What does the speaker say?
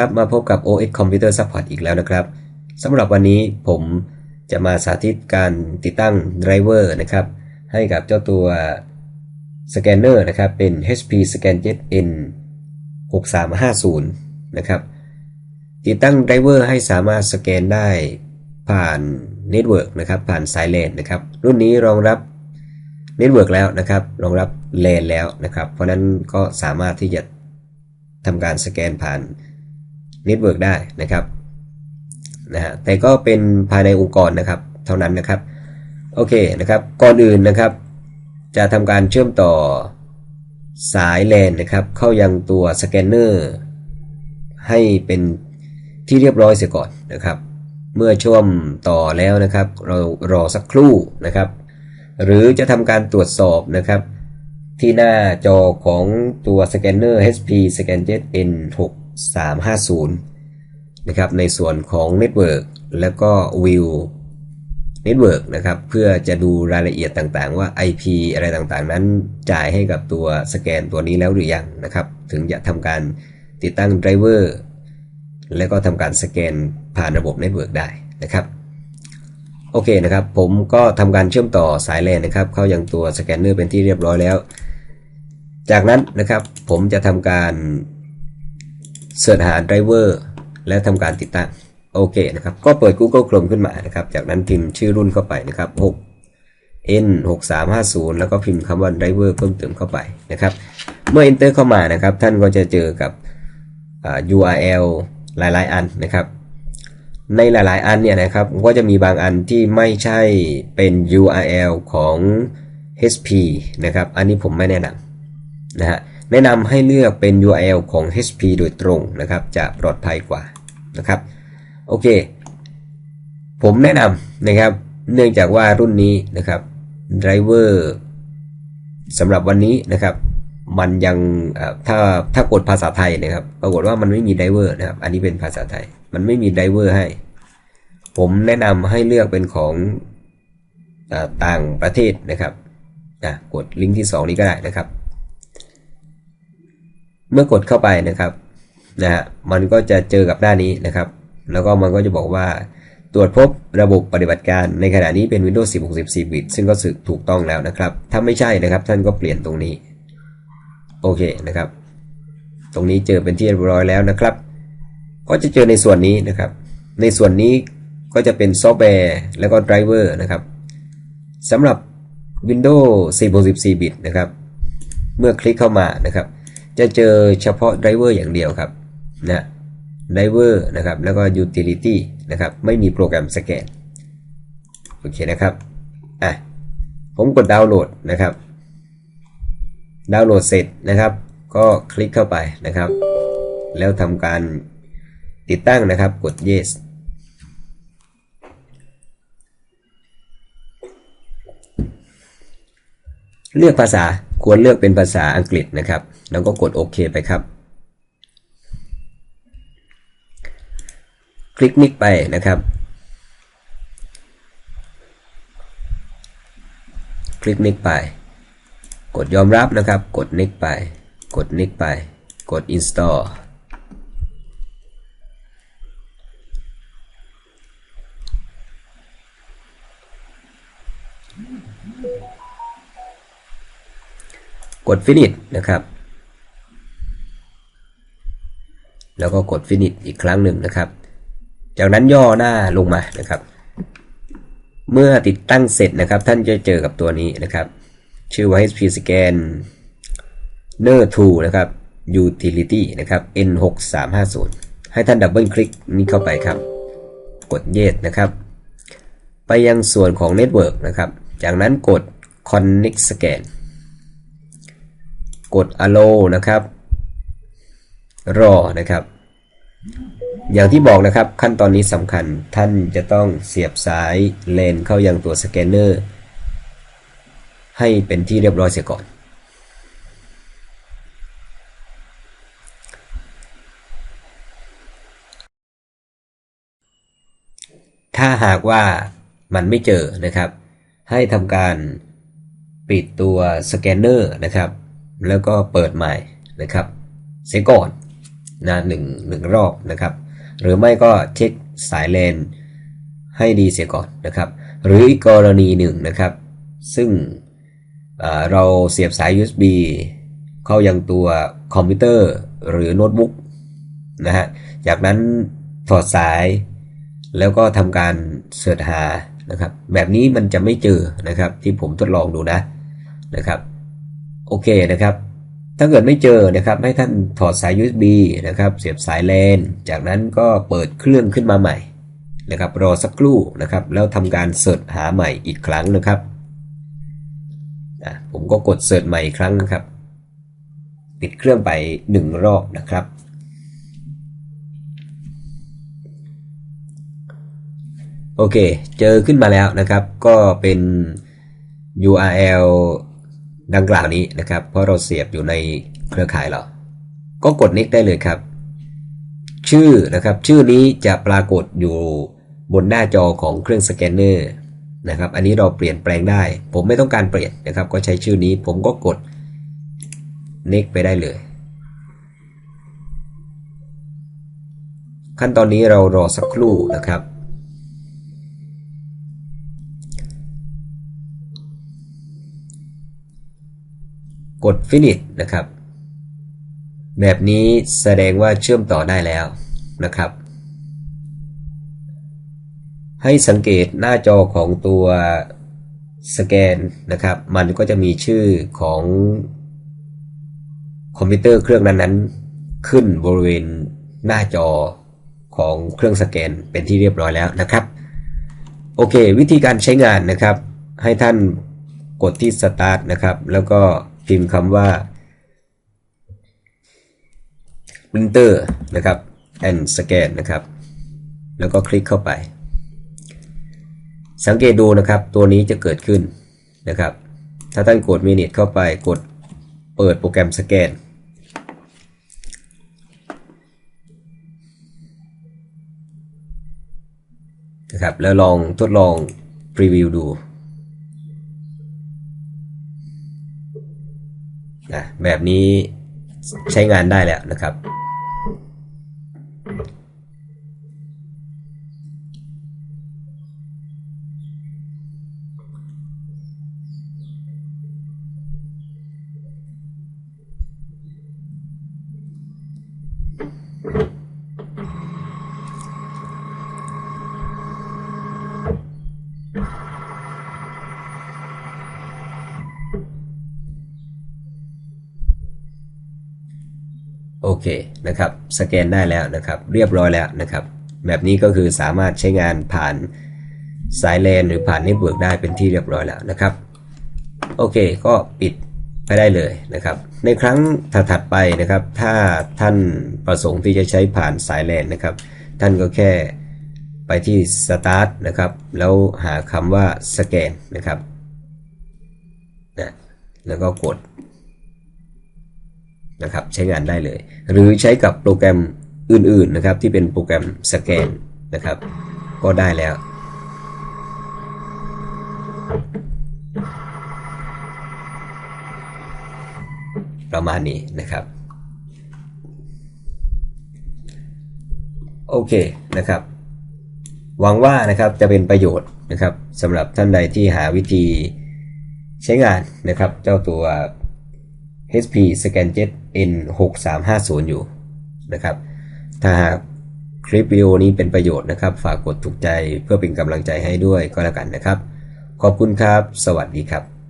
ครับมาพบกับ OS Computer Support อีกแล้วนะครับสำหรับวันนี้ผมจะมาสาธิตการติดตั้งไดรเวอร์นะครับ ให้กับเจ้าตัวสแกนเนอร์นะครับ เป็น HP ScanJet N 6350 นะครับ ติดตั้งไดรเวอร์ให้สามารถสแกนได้ผ่านเน็ตเวิร์กนะครับ ผ่านสาย LAN นะครับ รุ่นนี้รองรับเน็ตเวิร์กแล้วนะครับ รองรับ LAN แล้วนะครับ เพราะนั้นก็สามารถที่จะทำการสแกนผ่าน เน็ตเวิร์กได้นะครับนะฮะแต่ก็เป็นภายในองค์กรนะครับ เท่านั้นนะครับ โอเคนะครับ ก่อนอื่นนะครับ จะทำการเชื่อมต่อสายแลนนะครับ เข้ายังตัวสแกนเนอร์ให้เป็นที่เรียบร้อยเสียก่อนนะครับ เมื่อช่วมต่อแล้วนะครับ เรารอสักครู่นะครับ หรือจะทำการตรวจสอบนะครับ ที่หน้าจอของตัวสแกนเนอร์ HP ScanJet N6 350 นะครับ ในส่วนของ Network แล้วก็ View Network นะครับ เพื่อจะดูรายละเอียดต่างๆ ว่า IP อะไรต่างๆ นั้นจ่ายให้กับตัวสแกนตัวนี้แล้วหรือยังนะครับ ถึงจะทำการติดตั้งไดรเวอร์แล้วก็ทำการสแกนผ่านระบบ Network ได้นะครับโอเคนะครับ ผมก็ทำการเชื่อมต่อสายแลนนะครับ เข้ายังตัวสแกนเนอร์เป็นที่เรียบร้อยแล้ว จากนั้นนะครับผมจะทำการ เสิร์ชหาไดรเวอร์และทำการติดตั้งโอเคนะครับ ก็เปิด Google Chrome ขึ้นมานะครับ จากนั้นพิมพ์ชื่อรุ่นเข้าไปนะครับ 6 N 6350แล้วก็พิมพ์คำว่า driver เพิ่มเติมเข้าไปนะครับ เมื่อ enter เข้ามานะครับ ท่านก็จะเจอกับ URL หลาย ๆ อันนะครับ ในหลาย ๆ อันเนี่ยนะครับ ก็จะมีบางอันที่ไม่ใช่เป็น URL ของ HP นะครับ อันนี้ผมไม่แนะนำนะฮะ แนะนำให้เลือกเป็น URL ของ HP โดยตรงนะครับ จะปลอดภัยกว่านะครับ โอเค ผมแนะนำนะครับ เนื่องจากว่ารุ่นนี้นะครับไดรเวอร์สำหรับวันนี้นะครับมันยังถ้าถ้ากดภาษาไทยนะครับ ปรากฏว่ามันไม่มีไดรเวอร์นะครับ อันนี้เป็นภาษาไทย มันไม่มีไดรเวอร์ให้ ผมแนะนำให้เลือกเป็นของต่างประเทศนะครับกดลิงก์ที่ 2 นี้ก็ได้นะครับ เมื่อกดเข้าไปนะครับนะฮะมันก็จะเจอกับหน้านี้นะครับ แล้วก็มันก็จะบอกว่าตรวจพบระบบปฏิบัติการในขณะนี้เป็น Windows 10 64 บิต ซึ่งก็สึกถูกต้องแล้วนะครับ ถ้าไม่ใช่นะครับท่านก็เปลี่ยนตรงนี้ โอเคนะครับ ตรงนี้เจอเป็นที่เรียบร้อยแล้วนะครับ ก็จะเจอในส่วนนี้นะครับ ในส่วนนี้ก็จะเป็นซอฟต์แวร์แล้วก็ไดรเวอร์นะครับสำหรับ Windows 10 64 บิตนะครับ เมื่อคลิกเข้ามานะครับ จะเจอเฉพาะไดรเวอร์อย่างเดียวครับนะไดรเวอร์นะครับแล้วก็ Utility นะครับไม่มีโปรแกรมสแกนโอเคนะครับอะผมกดดาวน์โหลดนะครับดาวน์โหลดเสร็จนะครับ ก็คลิกเข้าไปนะครับ แล้วทำการติดตั้งนะครับกด yes เลือกภาษาควรเลือกเป็นภาษาอังกฤษนะครับ แล้วก็กดโอเคไปครับ คลิกนิกไปนะครับ คลิกนิกไป กดยอมรับนะครับ กดนิกไป กดนิกไป กด install กด finish นะครับ แล้วก็กด finish อีกครั้งหนึ่งนะครับ จากนั้นย่อหน้าลงมานะครับ เมื่อติดตั้งเสร็จนะครับ ท่านจะเจอกับตัวนี้นะครับ ชื่อว่า HP Scan n e r 2นะครับ Utility นะครับ N6350 ให้ท่านดับเบิลคลิกนี้เข้าไปครับ กด Yes นะครับ ไปยังส่วนของ Network นะครับ จากนั้นกด Connect Scan กด allow นะครับรอนะครับ อย่างที่บอกนะครับขั้นตอนนี้สำคัญท่านจะต้องเสียบสายเลนเข้ายังตัวสแกนเนอร์ให้เป็นที่เรียบร้อยเสียก่อน ถ้าหากว่ามันไม่เจอนะครับ ให้ทำการปิดตัวสแกนเนอร์นะครับ แล้วก็เปิดใหม่นะครับ เสียก่อนนะหนึ่งหนึ่งรอบนะครับ หรือไม่ก็เช็คสายเลนให้ดีเสียก่อนนะครับ หรืออีกกรณีหนึ่งนะครับ ซึ่งเราเสียบสาย USB เข้ายังตัวคอมพิวเตอร์หรือโน้ตบุ๊กนะฮะ จากนั้นถอดสายแล้วก็ทำการเสิร์ชหานะครับ แบบนี้มันจะไม่เจอนะครับที่ผมทดลองดูนะนะครับ โอเคนะครับถ้าเกิดไม่เจอนะครับให้ท่านถอดสาย USB นะครับเสียบสายเลนจากนั้นก็เปิดเครื่องขึ้นมาใหม่นะครับรอสักครู่นะครับแล้วทำการเสิร์ชหาใหม่อีกครั้งนะครับผมก็กดเสิร์ชใหม่อีกครั้งนะครับปิดเครื่องไปหนึ่งรอบนะครับโอเค เจอขึ้นมาแล้วนะครับ ก็เป็น URL ดังกล่าวนี้นะครับ เพราะเราเสียบอยู่ในเครือข่ายเรา ก็กด next ได้เลยครับ ชื่อนะครับ ชื่อนี้จะปรากฏอยู่บนหน้าจอของเครื่องสแกนเนอร์นะครับ อันนี้เราเปลี่ยนแปลงได้ ผมไม่ต้องการเปลี่ยนนะครับ ก็ใช้ชื่อนี้ผมก็กด next ไปได้เลย ขั้นตอนนี้เรารอสักครู่นะครับ กด finish นะครับ แบบนี้แสดงว่าเชื่อมต่อได้แล้วนะครับ ให้สังเกตหน้าจอของตัวสแกนนะครับ มันก็จะมีชื่อของคอมพิวเตอร์เครื่องนั้นๆ ขึ้นบริเวณหน้าจอของเครื่องสแกนเป็นที่เรียบร้อยแล้วนะครับ โอเค วิธีการใช้งานนะครับ ให้ท่านกดที่ start นะครับ แล้วก็ พิมพ์คำว่า printer นะครับ and scan นะครับ แล้วก็คลิกเข้าไป สังเกตดูนะครับ ตัวนี้จะเกิดขึ้นนะครับ ถ้าท่านกด minute เข้าไปกดเปิดโปรแกรมสแกนนะครับแล้วลองทดลองพรีวิวดู นะแบบนี้ใช้งานได้แล้วนะครับ เคนะครับสแกนได้แล้วนะครับ เรียบร้อยแล้วนะครับแบบนี้ก็คือสามารถใช้งานผ่านสายเลนหรือผ่านเน็ตเวิร์กได้เป็นที่เรียบร้อยแล้วนะครับโอเคก็ปิดไปได้เลยนะครับ ในครั้งถัดไปนะครับ ถ้าท่านประสงค์ที่จะใช้ผ่านสายเลนนะครับ ท่านก็แค่ไปที่ start นะครับ แล้วหาคำว่าสแกนนะครับนะแล้วก็กด นะครับใช้งานได้เลย หรือใช้กับโปรแกรมอื่นๆนะครับที่เป็นโปรแกรมสแกนนะครับ ก็ได้แล้ว ประมาณนี้นะครับโอเคนะครับหวังว่านะครับจะเป็นประโยชน์นะครับสำหรับท่านใดที่หาวิธีใช้งานนะครับ เจ้าตัว HP ScanJet N6350 อยู่นะครับ ถ้าหากคลิปวิดีโอนี้เป็นประโยชน์นะครับ ฝากกดถูกใจเพื่อเป็นกำลังใจให้ด้วยก็แล้วกันนะครับ ขอบคุณครับ สวัสดีครับ